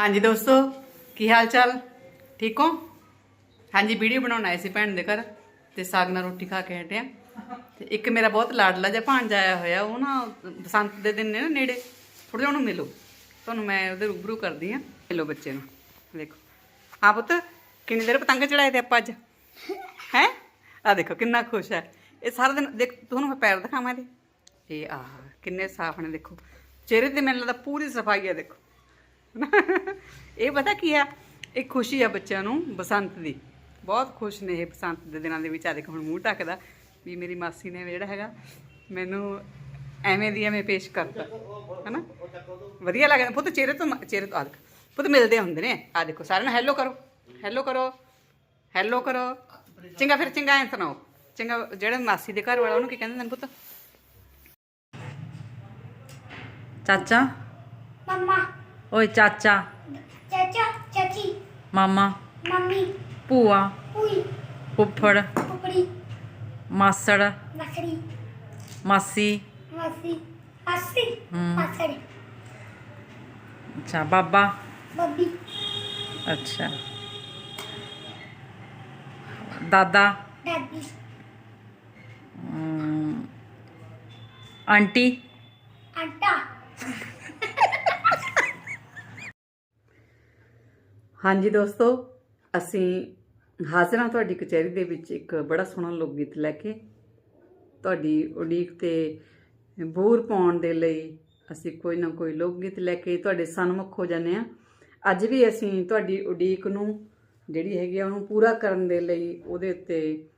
ਹਾਂਜੀ ਦੋਸਤੋ, ਕੀ ਹਾਲ ਚਾਲ ਠੀਕ ਹੋ? ਹਾਂਜੀ, ਵੀਡੀਓ ਬਣਾਉਣ ਆਏ ਸੀ ਭੈਣ ਦੇ ਘਰ ਤੇ ਸਾਗ ਨਾਲ ਰੋਟੀ ਖਾ ਕੇ ਹਟਿਆ ਤੇ ਇੱਕ ਮੇਰਾ ਬਹੁਤ ਲਾਡਲਾ ਜਿਹਾ ਭਾਂਜਾ ਆਇਆ ਹੋਇਆ, ਉਹ ਨਾ ਬਸੰਤ ਦੇ ਦਿਨ ਨੇ ਨਾ ਨੇੜੇ ਥੋੜਾ ਜਿਹਾ ਉਹਨੂੰ ਮਿਲੋ। ਤੁਹਾਨੂੰ ਮੈਂ ਉਹਦੇ ਰੂਬਰੂ ਕਰਦੀ ਆ। ਮਿਲੋ ਬੱਚੇ ਨੂੰ, ਦੇਖੋ। ਹਾਂ ਪੁੱਤ, ਕਿੰਨੀ ਦੇਰ ਪਤੰਗ ਚੜਾਏ ਤੇ ਆਪਾਂ ਅੱਜ? ਹੈ? ਆ ਦੇਖੋ, ਕਿੰਨਾ ਖੁਸ਼ ਹੈ। ਇਹ ਸਾਰਾ ਦਿਨ, ਦੇਖ, ਤੁਹਾਨੂੰ ਮੈਂ ਪੈਰ ਦਿਖਾਵਾਂ ਇਹਦੇ? ਇਹ ਆਹ, ਕਿੰਨੇ ਸਾਫ਼ ਨੇ, ਦੇਖੋ। ਚਿਹਰੇ ਤੇ ਮੈਨੂੰ ਲੱਗਦਾ ਪੂਰੀ ਸਫ਼ਾਈ ਹੈ ਦੇਖੋ। ਇਹ ਪਤਾ ਕੀ ਆ? ਇਹ ਖੁਸ਼ੀ ਆ ਬੱਚਿਆਂ ਨੂੰ ਬਸੰਤ ਦੀ। ਬਹੁਤ ਖੁਸ਼ ਨੇ ਇਹ ਬਸੰਤ ਦੇ ਦਿਨਾਂ ਦੇ ਵਿੱਚ। ਆ ਦੇਖ, ਹੁਣ ਮੂੰਹ ਟੱਕਦਾ ਵੀ ਮੇਰੀ ਮਾਸੀ ਨੇ ਜਿਹੜਾ ਹੈਗਾ, ਮੈਨੂੰ ਐਵੇਂ ਦੀ ਐਵੇਂ ਪੇਸ਼ ਕਰਤਾ। ਹਨਾ? ਵਧੀਆ ਲੱਗਦਾ ਪੁੱਤ, ਚਿਹਰੇ ਤੋਂ ਚਿਹਰੇ ਤੋਂ ਆਦਕ ਪੁੱਤ, ਮਿਲਦੇ ਹੁੰਦੇ ਨੇ। ਆ ਦੇਖੋ, ਸਾਰਿਆਂ ਨੂੰ ਹੈਲੋ ਕਰੋ। ਹੈਲੋ ਕਰੋ। ਹੈਲੋ ਕਰੋ। ਚੰਗਾ, ਫਿਰ ਚੰਗਾ ਐਂ ਸੁਣਾਓ। ਚੰਗਾ, ਜਿਹੜੇ ਮਾਸੀ ਦੇ ਘਰ ਵਾਲਾ, ਉਹਨੂੰ ਕੀ ਕਹਿੰਦੇ ਨੇ ਪੁੱਤ? ਚਾਚਾ? ओए चाचा। चाचा चाची। मामा। मम्मी। बुआ फुफड़। मासड़। मासी। मासी। हम्म। अच्छा बाबा। बब्बी। अच्छा। दादा। दादी। हम्म। आंटी। ਹਾਂਜੀ ਦੋਸਤੋ, ਅਸੀਂ ਹਾਜ਼ਰ ਹਾਂ ਤੁਹਾਡੀ ਕਚਹਿਰੀ ਦੇ ਵਿੱਚ ਇੱਕ ਬੜਾ ਸੋਹਣਾ ਲੋਕ ਗੀਤ ਲੈ ਕੇ ਤੁਹਾਡੀ ਉਡੀਕ ਤੇ ਬੂਰ ਪਾਉਣ ਦੇ ਲਈ ਅਸੀਂ ਕੋਈ ਨਾ ਕੋਈ ਲੋਕ ਗੀਤ ਲੈ ਕੇ ਤੁਹਾਡੇ ਸਨਮੁਖ ਹੋ ਜਾਂਦੇ ਆ ਅੱਜ ਵੀ ਅਸੀਂ ਤੁਹਾਡੀ ਉਡੀਕ ਨੂੰ ਜਿਹੜੀ ਹੈਗੀ ਆ, ਉਹਨੂੰ ਪੂਰਾ ਕਰਨ ਦੇ ਲਈ, ਉਹਦੇ ਉੱਤੇ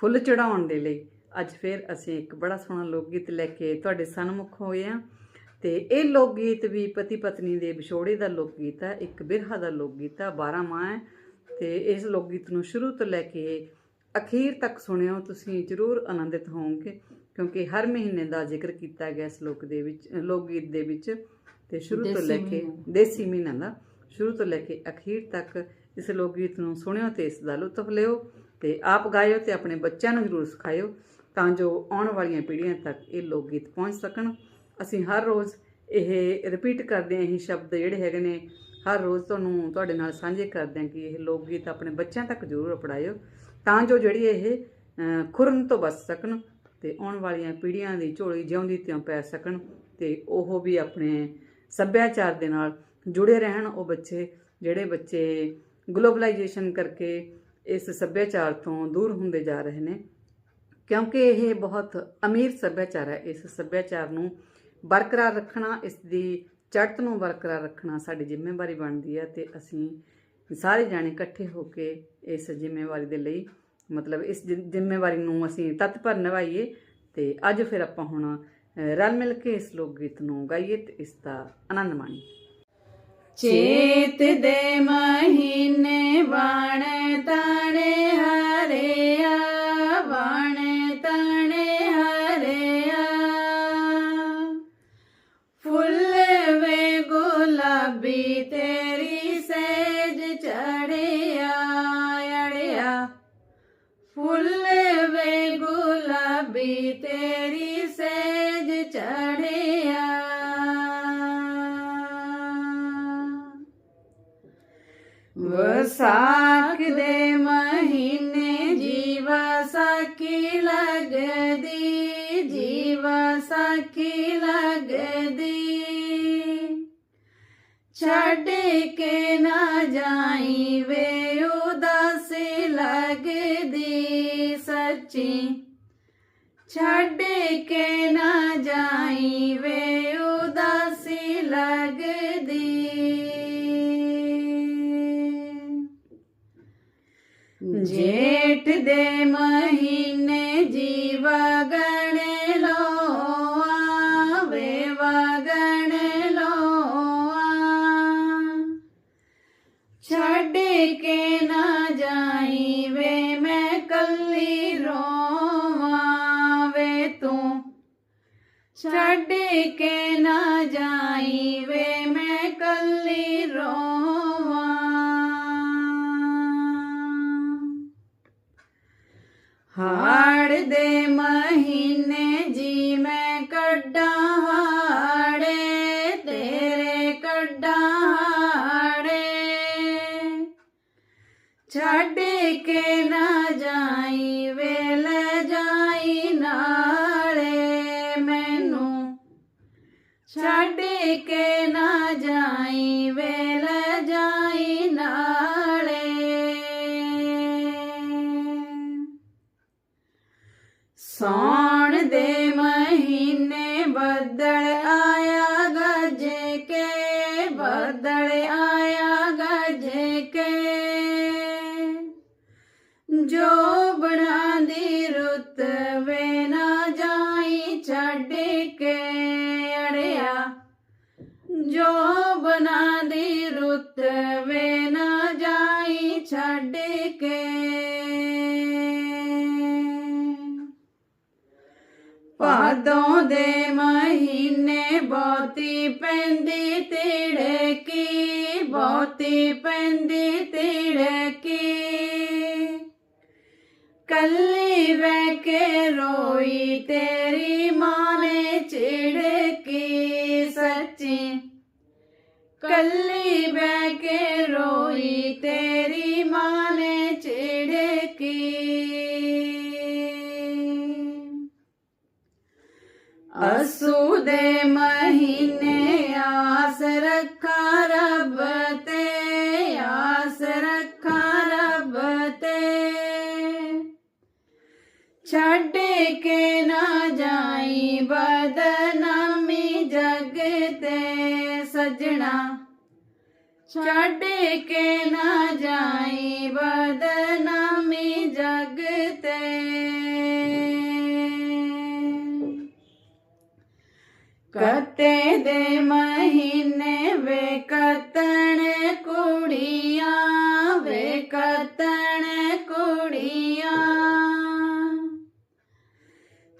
ਫੁੱਲ ਚੜਾਉਣ ਦੇ ਲਈ ਅੱਜ ਫਿਰ ਅਸੀਂ ਇੱਕ ਬੜਾ ਸੋਹਣਾ ਲੋਕ ਗੀਤ ਲੈ ਕੇ ਤੁਹਾਡੇ ਸਨਮੁਖ ਹੋਏ ਆ ਤੇ ਇਹ ਲੋਕ ਗੀਤ ਵੀ ਪਤੀ ਪਤਨੀ ਦੇ ਵਿਛੋੜੇ ਦਾ ਲੋਕ ਗੀਤ ਹੈ ਇੱਕ ਬਿਰਹਾ ਦਾ ਲੋਕ ਗੀਤ ਹੈ 12 ਮਾਹ ਹੈ ਤੇ ਇਸ ਲੋਕ ਗੀਤ ਨੂੰ ਸ਼ੁਰੂ ਤੋਂ ਲੈ ਕੇ ਅਖੀਰ ਤੱਕ ਸੁਣਿਓ ਤੁਸੀਂ ਜ਼ਰੂਰ ਆਨੰਦਿਤ ਹੋਵੋਗੇ ਕਿਉਂਕਿ ਹਰ ਮਹੀਨੇ ਦਾ ਜ਼ਿਕਰ ਕੀਤਾ ਗਿਆ ਇਸ ਲੋਕ ਦੇ ਵਿੱਚ ਲੋਕ ਗੀਤ ਦੇ ਵਿੱਚ ਤੇ ਸ਼ੁਰੂ ਤੋਂ ਲੈ ਕੇ ਦੇਸੀ ਮਹੀਨਾ ਦਾ ਸ਼ੁਰੂ ਤੋਂ ਲੈ ਕੇ ਅਖੀਰ ਤੱਕ ਇਸ ਲੋਕ ਗੀਤ ਨੂੰ ਸੁਣਿਓ ਤੇ ਇਸ ਦਾ ਲੁਤਫ ਲਿਓ ਤੇ ਆਪ ਗਾਇਓ ਤੇ ਆਪਣੇ ਬੱਚਿਆਂ ਨੂੰ ਜ਼ਰੂਰ ਸਿਖਾਇਓ ਤਾਂ ਜੋ ਆਉਣ ਵਾਲੀਆਂ ਪੀੜ੍ਹੀਆਂ ਤੱਕ ਇਹ ਲੋਕ ਗੀਤ ਪਹੁੰਚ ਸਕਣ। ਅਸੀਂ ਹਰ ਰੋਜ਼ ਇਹ ਰਿਪੀਟ ਕਰਦੇ ਹਾਂ, ਇਹ ਸ਼ਬਦ ਜਿਹੜੇ ਹੈਗੇ ਨੇ, ਹਰ ਰੋਜ਼ ਤੁਹਾਨੂੰ ਤੁਹਾਡੇ ਨਾਲ ਸਾਂਝੇ ਕਰਦੇ ਹਾਂ ਕਿ ਇਹ ਲੋਕ ਗੀਤ ਆਪਣੇ ਬੱਚਿਆਂ ਤੱਕ ਜ਼ਰੂਰ ਅਪਣਾਇਓ, ਤਾਂ ਜੋ ਜਿਹੜੀ ਇਹ ਖੁਰਨ ਤੋਂ ਬਚ ਸਕਣ ਤੇ ਆਉਣ ਵਾਲੀਆਂ ਪੀੜ੍ਹੀਆਂ ਦੀ ਝੋਲੀ ਜਿਉਂਦੀ ਤਿਉਂ ਪੈ ਸਕਣ ਤੇ ਉਹ ਵੀ ਆਪਣੇ ਸੱਭਿਆਚਾਰ ਦੇ ਨਾਲ ਜੁੜੇ ਰਹਿਣ, ਉਹ ਬੱਚੇ ਜਿਹੜੇ ਬੱਚੇ ਗਲੋਬਲਾਈਜੇਸ਼ਨ ਕਰਕੇ ਇਸ ਸੱਭਿਆਚਾਰ ਤੋਂ ਦੂਰ ਹੁੰਦੇ ਜਾ ਰਹੇ ਨੇ, ਕਿਉਂਕਿ ਇਹ ਬਹੁਤ ਅਮੀਰ ਸੱਭਿਆਚਾਰ ਹੈ, ਇਸ ਸੱਭਿਆਚਾਰ ਨੂੰ ਬਰਕਰਾਰ ਰੱਖਣਾ, ਇਸ ਦੀ ਚੜਤ ਨੂੰ ਬਰਕਰਾਰ ਰੱਖਣਾ ਸਾਡੀ ਜ਼ਿੰਮੇਵਾਰੀ ਬਣਦੀ ਹੈ ਤੇ ਅਸੀਂ ਸਾਰੇ ਜਾਣੇ ਇਕੱਠੇ ਹੋ ਕੇ ਇਸ ਜ਼ਿੰਮੇਵਾਰੀ ਦੇ ਲਈ, ਮਤਲਬ ਇਸ ਜ਼ਿ- ਜ਼ਿੰਮੇਵਾਰੀ ਨੂੰ ਅਸੀਂ ਤਤਪਰ ਨਿਭਾਈਏ ਤੇ ਅੱਜ ਫਿਰ ਆਪਾਂ ਹੁਣ ਰਲ ਮਿਲ ਕੇ ਇਸ ਲੋਕ ਗੀਤ ਨੂੰ ਗਾਈਏ ਤੇ ਇਸ ਦਾ ਆਨੰਦ ਮਾਣੀਏ। ਚੇਤ ਦੇ ਮਹੀਨੇ ਬਾਣ ਤਾਣੇ ਹਰਿਆ ਸਾਖੀ ਲੱਗਦੀ। ਛੱਡ ਕੇ ਨਾ ਜਾਈ ਵੇ ਉਦਾਸ ਲੱਗਦੀ ਸੱਚੀ। ਛੱਡ ਕੇ ਨਾ ਜਾਈ ਵੇ ਉਦਾਸੀ ਲੱਗਦੀ। ਜੇਠ ਦੇ ਕੇ ਨਾ ਜਾਈ ਵੇ ਮੈਂ ਕੱਲੀ ਰੋਵਾਂ। ਹਾੜ ਦੇ ਮਹੀਨੇ ਛੱਡ ਕੇ ਨਾ ਜਾਈ ਵੇ ਲੈ ਜਾਈ ਨਾਲੇ ਸੌਣ ਦੇ ਮਹੀਨੇ ਬੱਦਲ ਆਇਆ ਗੱਜ ਕੇ ਬੱਦਲ ਆਇਆ ਗੱਜ ਕੇ ਭਾਦੋਂ ਦੇ ਮਹੀਨੇ ਬਹੁਤੀ ਪੈਂਦੀ ਤਿੜਕੀ ਬਹੁਤੀ ਪੈਂਦੀ ਤਿੜਕੀ ਕੱਲੀ ਬਹਿ ਕੇ ਰੋਈ ਤੇਰੀ ਮਾਂ ਨੇ ਚਿੜਕੀ ਸੱਚੀ ਕੱਲੀ ਬਹਿ ਕੇ ਰੋਈ ਤੇਰੀ ਅਸੂ ਦੇ ਮਹੀਨੇ ਆਸ ਰੱਖਾ ਰੱਬ ਤੇ, ਆਸ ਰੱਖਾ ਰੱਬ ਤੇ। ਛੱਡ ਕੇ ਨਾ ਜਾਈ ਬਦਨਾਮੀ ਜਗ ਤੇ ਸਜਣਾ। ਛੱਡ ਕੇ ਨਾ ਜਾਈ ਬਦਨਾ ਕਤੇ ਦੇ ਮਹੀਨੇ ਵੇ ਕਤਣ ਕੁੜੀਆਂ, ਵੇ ਕਤਣ ਕੁੜੀਆਂ।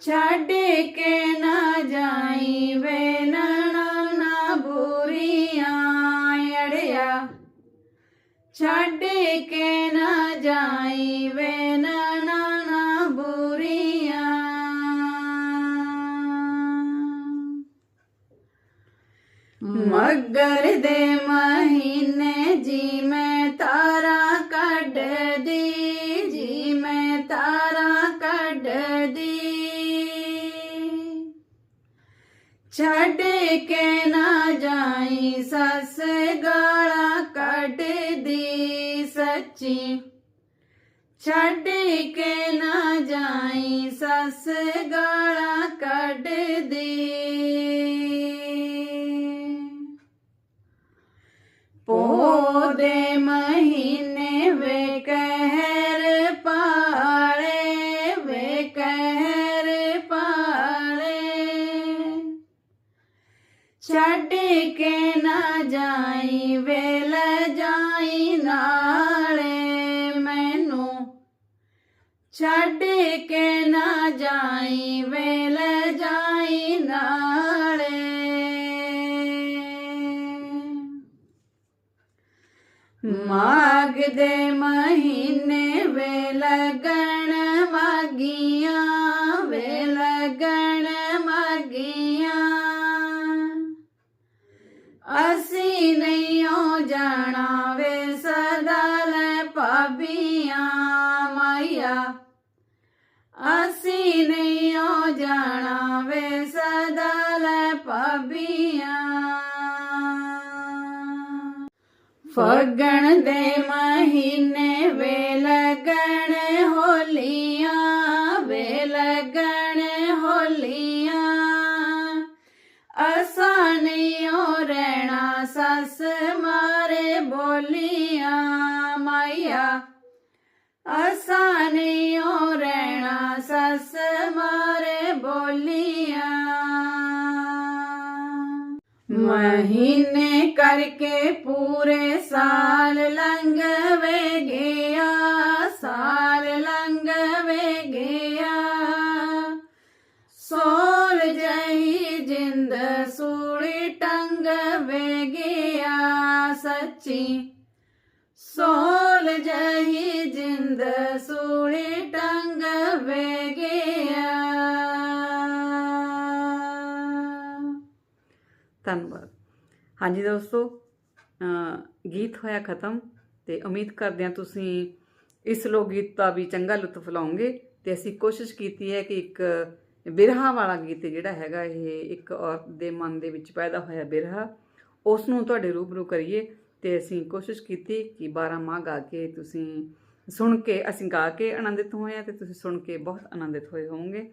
ਛੱਡ ਕੇ ਨਾ ਜਾਈ ਵੇ ਨਣਾ, ਨਾ ਬੁਰੀਆਂ ਅੜਿਆ। ਛੱਡ ਕੇ ਨਾ ਜਾਈ ਵੇ ਨਾ ਮਗਰ ਦੇ ਮਹੀਨੇ ਜੀ ਮੈਂ ਤਾਰਾ ਕੱਢਦੀ ਜੀ ਮੈਂ ਤਾਰਾ ਕੱਢਦੀ। ਛੱਡ ਕੇ ਨਾ ਜਾਈ, ਸੱਸ ਗਾਲਾਂ ਕੱਢਦੀ ਸੱਚੀ। ਛੱਡ ਕੇ ਨਾ ਜਾਈ, ਸੱਸ ਗਾਲਾਂ ਕੱਢਦੀ। ਪੋ ਦੇ ਮਹੀਨੇ ਵੇ ਕਹਿਰ ਪਾਲੇ, ਵੇ ਕਹਿਰ ਪਾਲੇ। ਛੱਡ ਕੇ ਨਾ ਜਾਈ ਵੇ ਲੈ ਜਾਈ ਨਾਲੇ। ਮੈਨੂੰ ਛੱਡ ਕੇ ਨਾ ਜਾਈ ਵੇ ਲੈ ਮਾਘ ਦੇ ਮਹੀਨੇ ਵੇ ਲਗਣ ਮਾਗੀਆਂ ਵੇ ਲਗਣ ਮਾਗੀਆਂ। ਅਸੀਂ ਨਹੀਂ ਹੋ ਜਾਣਾ ਵੇ ਸਦਾ ਲੈ ਭਾਬੀਆਂ ਮਾਇਆ ਅਸੀਂ ਨਹੀਂਓ ਜਾਣਾ ਫਗਣ ਦੇ ਮਹੀਨੇ ਵੇ ਲਗਣ ਹੋਲੀਆਂ ਵੇ ਲਗਣ ਹੋਲੀਆਂ। ਅਸਾਂ ਨਹੀਂ ਓ ਰਹਿਣਾ ਸੱਸ ਮਹੀਨੇ ਕਰਕੇ ਪੂਰੇ ਸਾਲ ਲੰਘ ਵੇ ਗਿਆ, ਸਾਲ ਲੰਘ ਵੇ ਗਿਆ। ਸੋਲ ਜਹੀ ਜਿੰਦ ਸੂਲੀ ਟੰਗ ਵੇ ਗਿਆ, ਸੱਚੀ। ਸੋਲ ਜਹੀ ਜਿੰਦ ਧੰਨਵਾਦ। ਹਾਂਜੀ ਦੋਸਤੋ ਗੀਤ ਹੋਇਆ ਖਤਮ ਤੇ ਉਮੀਦ ਕਰਦੇ ਹਾਂ ਤੁਸੀਂ ਇਸ ਲੋਕ ਗੀਤ ਦਾ ਵੀ ਚੰਗਾ ਲੁਤਫ ਲਾਉਂਗੇ ਤੇ ਅਸੀਂ ਕੋਸ਼ਿਸ਼ ਕੀਤੀ ਹੈ ਕਿ ਇੱਕ ਬਿਰਹਾ ਵਾਲਾ ਗੀਤ ਜਿਹੜਾ ਹੈਗਾ ਇਹ ਇੱਕ ਔਰਤ ਦੇ ਮਨ ਦੇ ਵਿੱਚ ਪੈਦਾ ਹੋਇਆ ਬਿਰਹਾ, ਉਸ ਨੂੰ ਤੁਹਾਡੇ ਰੂਬਰੂ ਕਰੀਏ ਤੇ ਅਸੀਂ ਕੋਸ਼ਿਸ਼ ਕੀਤੀ ਕਿ 12 ਮਾਹ ਗਾ ਕੇ ਤੁਸੀਂ ਸੁਣ ਕੇ, ਅਸੀਂ ਗਾ ਕੇ ਆਨੰਦਿਤ ਹੋਏ ਆ ਤੇ ਤੁਸੀਂ ਸੁਣ ਕੇ ਬਹੁਤ ਆਨੰਦਿਤ ਹੋਏ ਹੋਵੋਗੇ।